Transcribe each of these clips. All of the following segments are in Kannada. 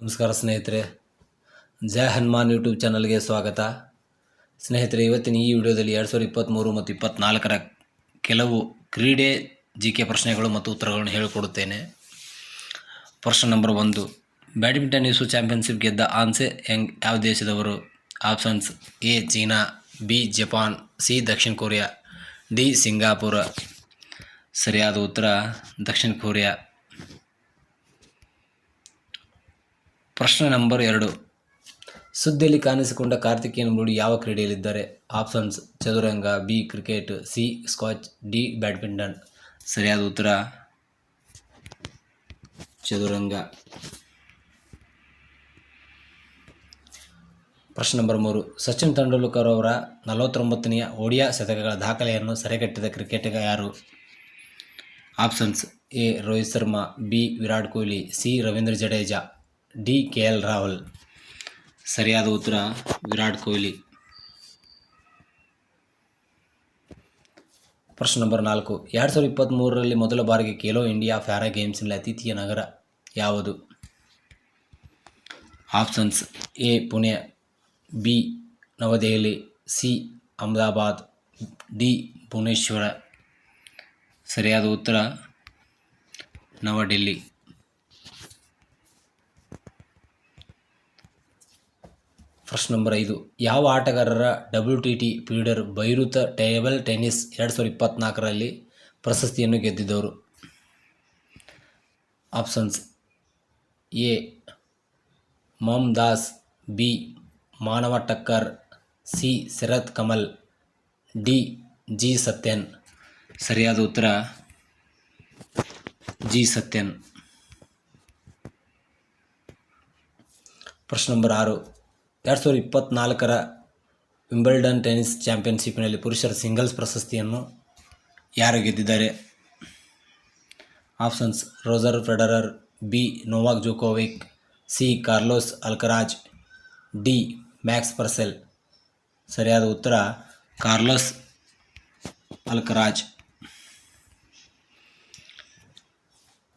ನಮಸ್ಕಾರ ಸ್ನೇಹಿತರೆ. ಜಯ ಹನುಮಾನ್ ಯೂಟ್ಯೂಬ್ ಚಾನಲ್ಗೆ ಸ್ವಾಗತ. ಸ್ನೇಹಿತರೆ, ಇವತ್ತಿನ ಈ ವಿಡಿಯೋದಲ್ಲಿ ಎರಡು ಸಾವಿರದ ಇಪ್ಪತ್ತ್ಮೂರು ಮತ್ತು ಇಪ್ಪತ್ತ್ನಾಲ್ಕರ ಕೆಲವು ಕ್ರೀಡೆ ಜಿ ಕೆ ಪ್ರಶ್ನೆಗಳು ಮತ್ತು ಉತ್ತರಗಳನ್ನು ಹೇಳಿಕೊಡುತ್ತೇನೆ. ಪ್ರಶ್ನೆ ನಂಬರ್ ಒಂದು, ಬ್ಯಾಡ್ಮಿಂಟನ್ ವಿಶ್ವ ಚಾಂಪಿಯನ್ಶಿಪ್ ಗೆದ್ದ ಆನ್ಸೆ ಹೆಂಗ್? ಯಾವ ದೇಶದವರು? Options A, China, B, Japan, C, Dakshina Korea, D, Singapore. ಸರಿಯಾದ ಉತ್ತರ ದಕ್ಷಿಣ ಕೊರಿಯಾ. ಪ್ರಶ್ನೆ ನಂಬರ್ ಎರಡು. ಸುದ್ದಿಯಲ್ಲಿ ಕಾಣಿಸಿಕೊಂಡ ಕಾರ್ತಿಕೇಯನ್ ಮುಡಿ ಯಾವ ಕ್ರೀಡೆಯಲ್ಲಿದ್ದಾರೆ? ಆಪ್ಷನ್ಸ್ ಚದುರಂಗ, B cricket, C squash, D badminton. ಸರಿಯಾದ ಉತ್ತರ? ಚದುರಂಗ. ಪ್ರಶ್ನೆ ನಂಬರ್ ಮೂರು. ಸಚಿನ್ ತೆಂಡೂಲ್ಕರ್ ಅವರ ನಲವತ್ತೊಂಬತ್ತನೆಯ ಒಡಿಯಾ ಶತಕಗಳ ದಾಖಲೆಯನ್ನು ಸೆರೆಗಟ್ಟಿದ ಕ್ರಿಕೆಟಿಗ ಯಾರು? Options A, Rohit Sharma, B, Virat Kohli, C, Ravindra Jadeja. D K L Rahul. ಸರಿಯಾದ ಉತ್ತರ, ವಿರಾಟ್ ಕೊಹ್ಲಿ. ಪ್ರಶ್ನೆ ನಂಬರ್ ನಾಲ್ಕು. ಎರಡು ಸಾವಿರದ ಇಪ್ಪತ್ತ್ಮೂರರಲ್ಲಿ ಮೊದಲ ಬಾರಿಗೆ ಖೇಲೋ ಇಂಡಿಯಾ ಫ್ಯಾರಾ ಗೇಮ್ಸ್ನಲ್ಲಿ ಅತಿಥಿಯ ನಗರ ಯಾವುದು? Options A, Pune, B, New Delhi, C, Ahmedabad, D, Bhubaneswar. ಸರಿಯಾದ ಉತ್ತರ, ನವಡೆಲ್ಲಿ. ಪ್ರಶ್ನೆ ನಂಬರ್ ಐದು. ಯಾವ ಆಟಗಾರರ W T T feeder Beirut table tennis ಎರಡು ಸಾವಿರದ ಇಪ್ಪತ್ತ್ನಾಲ್ಕರಲ್ಲಿ ಪ್ರಶಸ್ತಿಯನ್ನು ಗೆದ್ದಿದ್ದವರು? Options A, Mouma Das, B, Manav Thakkar, C, Sharath Kamal, D, G Sathiyan. ಸರಿಯಾದ ಉತ್ತರ ಜಿ ಸತ್ಯನ್. ಪ್ರಶ್ನೆ ನಂಬರ್ ಆರು. ಎರಡು ಸಾವಿರದ ಇಪ್ಪತ್ತ್ನಾಲ್ಕರ ವಿಂಬಲ್ಡನ್ ಟೆನಿಸ್ ಚಾಂಪಿಯನ್ಶಿಪ್ನಲ್ಲಿ ಪುರುಷರ ಸಿಂಗಲ್ಸ್ ಪ್ರಶಸ್ತಿಯನ್ನು ಯಾರು ಗೆದ್ದಿದ್ದಾರೆ? Options, Roger Federer, B, Novak Djokovic, C, Carlos Alcaraz, D, Max Purcell. ಸರಿಯಾದ ಉತ್ತರ, ಕಾರ್ಲೋಸ್ ಅಲ್ಕರಾಜ್.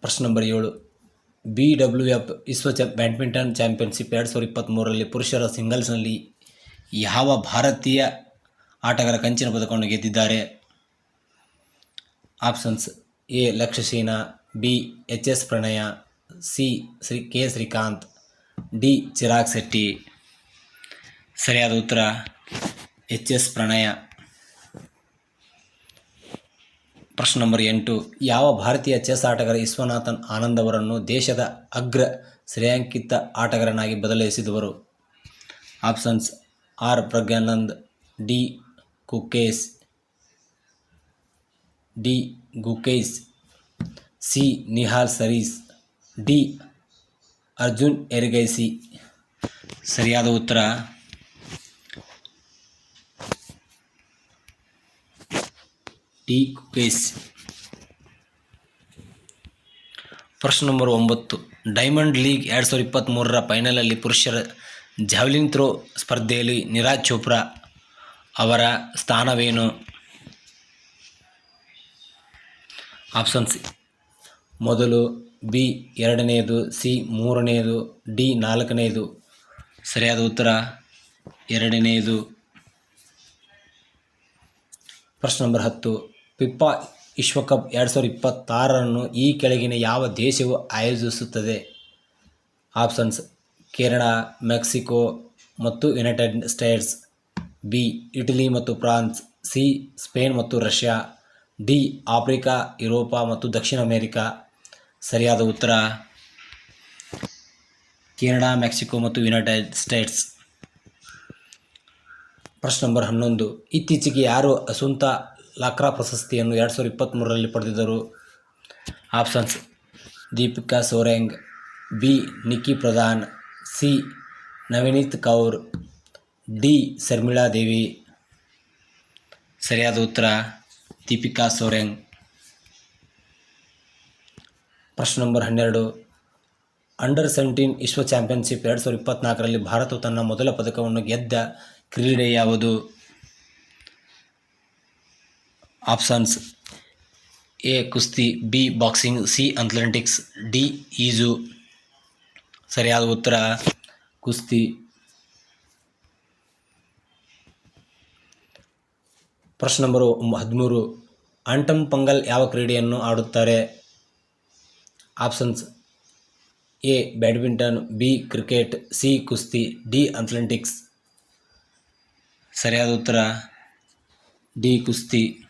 ಪ್ರಶ್ನೆ ನಂಬರ್ ಏಳು. ಬಿ ಡಬ್ಲ್ಯೂ ಎಫ್ ವಿಶ್ವ ಚ, ಬ್ಯಾಡ್ಮಿಂಟನ್ ಚಾಂಪಿಯನ್ಶಿಪ್ ಎರಡು ಸಾವಿರದ ಇಪ್ಪತ್ತ್ಮೂರರಲ್ಲಿ ಪುರುಷರ ಸಿಂಗಲ್ಸ್ನಲ್ಲಿ ಯಾವ ಭಾರತೀಯ ಆಟಗಾರ ಕಂಚಿನ ಪದಕವನ್ನು ಗೆದ್ದಿದ್ದಾರೆ? Options A. Lakshya Sen B. H. S. Prannoy, C. Shri. K. Srikanth, D. Chirag Shetty. ಸರಿಯಾದ ಉತ್ತರ ಎಚ್. ಎಸ್. ಪ್ರಣಯ. ಪ್ರಶ್ನೆ ನಂಬರ್ ಎಂಟು, ಯಾವ ಭಾರತೀಯ ಚೆಸ್ ಆಟಗಾರ ವಿಶ್ವನಾಥನ್ ಆನಂದ್ ಅವರನ್ನು ದೇಶದ ಅಗ್ರ ಶ್ರೇಯಾಂಕಿತ ಆಟಗಾರನಾಗಿ ಬದಲಾಯಿಸಿದವರು? Options R, Praggnanandhaa, D Gukesh D Gukesh C, Nihal Sarin, D, Arjun Erigaisi. ಸರಿಯಾದ ಉತ್ತರ ಡಿ ಪ್ರಶ್ನೆ ನಂಬರ್ ಒಂಬತ್ತು. ಡೈಮಂಡ್ ಲೀಗ್ ಎರಡು ಸಾವಿರದ ಇಪ್ಪತ್ತ್ಮೂರರ ಫೈನಲಲ್ಲಿ ಪುರುಷರ ಜಾವ್ಲಿನ್ ಥ್ರೋ ಸ್ಪರ್ಧೆಯಲ್ಲಿ ನಿರಾಜ್ ಚೋಪ್ರಾ ಅವರ ಸ್ಥಾನವೇನು? ಆಪ್ಷನ್ಸ್ ಮೊದಲು ಬಿ ಎರಡನೆಯದು ಸಿ ಮೂರನೆಯದು ಡಿ ನಾಲ್ಕನೆಯದು ಸರಿಯಾದ ಉತ್ತರ? ಎರಡನೆಯದು ಪ್ರಶ್ನೆ ನಂಬರ್ ಹತ್ತು. ಪಿಪ್ಪಾ ವಿಶ್ವಕಪ್ ಎರಡು ಸಾವಿರದ ಇಪ್ಪತ್ತಾರನ್ನು ಈ ಕೆಳಗಿನ ಯಾವ ದೇಶವು ಆಯೋಜಿಸುತ್ತದೆ? ಆಪ್ಷನ್ಸ್, ಕೇರಳ, ಮೆಕ್ಸಿಕೋ ಮತ್ತು ಯುನೈಟೆಡ್ ಸ್ಟೇಟ್ಸ್. ಬಿ, ಇಟಲಿ ಮತ್ತು ಫ್ರಾನ್ಸ್. ಸಿ, ಸ್ಪೇನ್ ಮತ್ತು ರಷ್ಯಾ. ಡಿ, ಆಫ್ರಿಕಾ, ಯುರೋಪಾ ಮತ್ತು ದಕ್ಷಿಣ ಅಮೇರಿಕಾ. ಸರಿಯಾದ ಉತ್ತರ? ಕೆನಡಾ ಮೆಕ್ಸಿಕೋ ಮತ್ತು ಯುನೈಟೆಡ್ ಸ್ಟೇಟ್ಸ್. ಪ್ರಶ್ನೆ ನಂಬರ್ ಹನ್ನೊಂದು. ಇತ್ತೀಚೆಗೆ ಯಾರು ಅಸುಂತ ಲಾಕ್ರಾ ಪ್ರಶಸ್ತಿಯನ್ನು ಎರಡು ಸಾವಿರದ ಇಪ್ಪತ್ತ್ಮೂರರಲ್ಲಿ ಪಡೆದಿದ್ದರು. Options, Deepika Soreng, B. Nikki Pradhan, C. Navneet Kaur, D. Sharmila Devi. ಸರಿಯಾದ ಉತ್ತರ, ದೀಪಿಕಾ ಸೋರೆಂಗ್. ಪ್ರಶ್ನೆ ನಂಬರ್ ಹನ್ನೆರಡು. ಅಂಡರ್ ಸೆವೆಂಟೀನ್ ವಿಶ್ವ ಚಾಂಪಿಯನ್ಶಿಪ್ ಎರಡು ಸಾವಿರದ ಇಪ್ಪತ್ತ್ನಾಲ್ಕರಲ್ಲಿ ಭಾರತವು ತನ್ನ ಮೊದಲ ಪದಕವನ್ನು ಗೆದ್ದ ಕ್ರೀಡೆ ಯಾವುದು ಆಪ್ಷನ್ಸ್ ಎ, ಕುಸ್ತಿ, B, boxing, C athletics D, ಈಜು. ಸರಿಯಾದ ಉತ್ತರ ಕುಸ್ತಿ. ಪ್ರಶ್ನೆ ನಂಬರು ಹದಿಮೂರು. ಆಂಟಮ್ ಪಂಗಲ್ ಯಾವ ಕ್ರೀಡೆಯನ್ನು ಆಡುತ್ತಾರೆ? Options A, badminton, B, cricket, C, ಕುಸ್ತಿ, ಡಿ ಅಥ್ಲೆಟಿಕ್ಸ್ ಸರಿಯಾದ ಉತ್ತರ ಡಿ, ಕುಸ್ತಿ.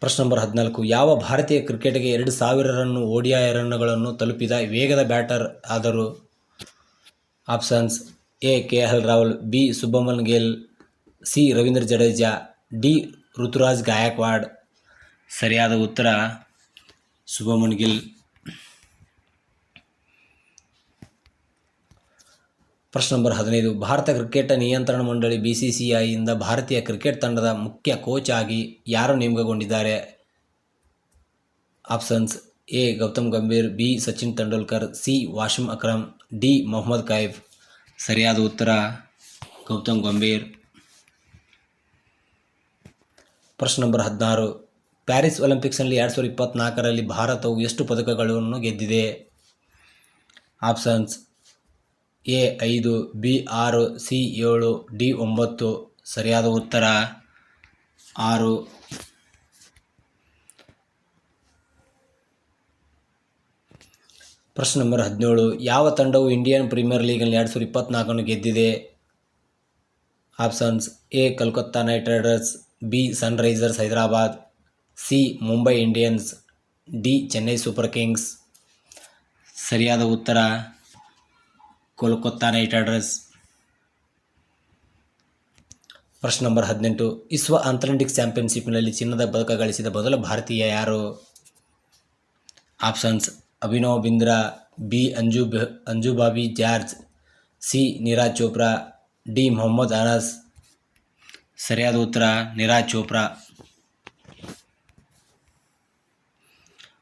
ಪ್ರಶ್ನೆ ನಂಬರ್ ಹದಿನಾಲ್ಕು. ಯಾವ ಭಾರತೀಯ ಕ್ರಿಕೆಟ್ಗೆ ಎರಡು ಸಾವಿರ ರನ್ ಓಡಿಐ ರನ್ನುಗಳನ್ನು ತಲುಪಿದ ವೇಗದ ಬ್ಯಾಟರ್ ಆದರು options A, K, L, Rahul, B Shubman Gill, C, Ravindra Jadeja, D, Ruturaj Gaikwad. ಸರಿಯಾದ ಉತ್ತರ ಶುಭಮನ್ ಗಿಲ್. ಪ್ರಶ್ನೆ ನಂಬರ್ ಹದಿನೈದು. ಭಾರತ ಕ್ರಿಕೆಟ್ ನಿಯಂತ್ರಣ ಮಂಡಳಿ ಬಿ ಸಿ ಸಿ ಐಯಿಂದ ಭಾರತೀಯ ಕ್ರಿಕೆಟ್ ತಂಡದ ಮುಖ್ಯ ಕೋಚ್ ಆಗಿ ಯಾರು ನೇಮಕಗೊಂಡಿದ್ದಾರೆ? Options A, Gautam Gambhir, B, Sachin Tendulkar, C Wasim Akram D, Mohammad Kaif ಸರಿಯಾದ ಉತ್ತರ, ಗೌತಮ್ ಗಂಭೀರ್. ಪ್ರಶ್ನೆ ನಂಬರ್ ಹದಿನಾರು. ಪ್ಯಾರಿಸ್ ಒಲಿಂಪಿಕ್ಸ್ನಲ್ಲಿ ಎರಡು ಸಾವಿರದ ಇಪ್ಪತ್ತ್ನಾಲ್ಕರಲ್ಲಿ ಭಾರತವು ಎಷ್ಟು ಪದಕಗಳನ್ನು ಗೆದ್ದಿದೆ? ಆಪ್ಷನ್ಸ್ ಎ ಐದು, ಬಿ ಆರು, ಸಿ ಏಳು, ಡಿ ಒಂಬತ್ತು ಸರಿಯಾದ ಉತ್ತರ? ಆರು. ಪ್ರಶ್ನೆ ನಂಬರ್ ಹದಿನೇಳು. ಯಾವ ತಂಡವು ಇಂಡಿಯನ್ ಪ್ರೀಮಿಯರ್ ಲೀಗ್ನಲ್ಲಿ ಎರಡು ಸಾವಿರದ ಇಪ್ಪತ್ತ್ನಾಲ್ಕನ್ನು ಗೆದ್ದಿದೆ? Options, A, Calcutta Knight Riders, B, Sunrisers Hyderabad, C, Mumbai Indians, D, Chennai Super Kings. ಸರಿಯಾದ ಉತ್ತರ? ಕೋಲ್ಕತ್ತಾ ನೈಟ್ ರೈಡರ್ಸ್ ಪ್ರಶ್ನೆ ನಂಬರ್ ಹದಿನೆಂಟು. ವಿಶ್ವ ಅಥ್ಲೆಂಟಿಕ್ ಚಾಂಪಿಯನ್ಶಿಪ್ನಲ್ಲಿ ಚಿನ್ನದ ಪದಕ ಗಳಿಸಿದ ಮೊದಲ ಭಾರತೀಯ ಯಾರು? Options Abhinav Bindra, B Anju Anju Bobby, George, C Neeraj Chopra, D Mohammad Anas. ಸರಿಯಾದ ಉತ್ತರ, ನೀರಜ್ ಚೋಪ್ರಾ.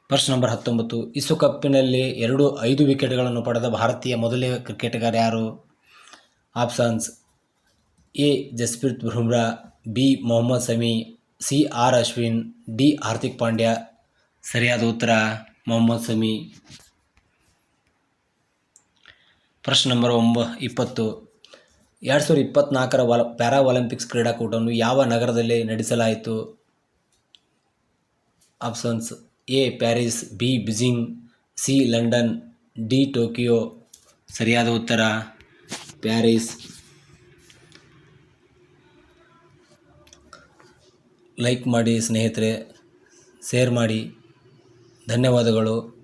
ಪ್ರಶ್ನೆ ನಂಬರ್ ಹತ್ತೊಂಬತ್ತು. ವಿಶ್ವಕಪ್ಪಿನಲ್ಲಿ ಎರಡು ಐದು ವಿಕೆಟ್ಗಳನ್ನು ಪಡೆದ ಭಾರತೀಯ ಮೊದಲೇ ಕ್ರಿಕೆಟಿಗರ್ ಯಾರು? Options A. Jasprit Bumrah, B. Mohammad Shami C. R. Ashwin, D. Hardik Pandya. ಸರಿಯಾದ ಉತ್ತರ ಮೊಹಮ್ಮದ್ ಸಮಿ ಪ್ರಶ್ನೆ ನಂಬರ್ ಒಂಬ, ಇಪ್ಪತ್ತು. ಎರಡು ಸಾವಿರದ ಇಪ್ಪತ್ತ್ನಾಲ್ಕರ ಒಲ ಪ್ಯಾರಾ ಒಲಿಂಪಿಕ್ಸ್ ಕ್ರೀಡಾಕೂಟವನ್ನು ಯಾವ ನಗರದಲ್ಲಿ ನಡೆಸಲಾಯಿತು? Options A Paris, B Beijing, C London, D Tokyo. ಸರಿಯಾದ ಉತ್ತರ, ಪ್ಯಾರಿಸ್. ಲೈಕ್ ಮಾಡಿ ಸ್ನೇಹಿತರೆ, ಶೇರ್ ಮಾಡಿ. ಧನ್ಯವಾದಗಳು.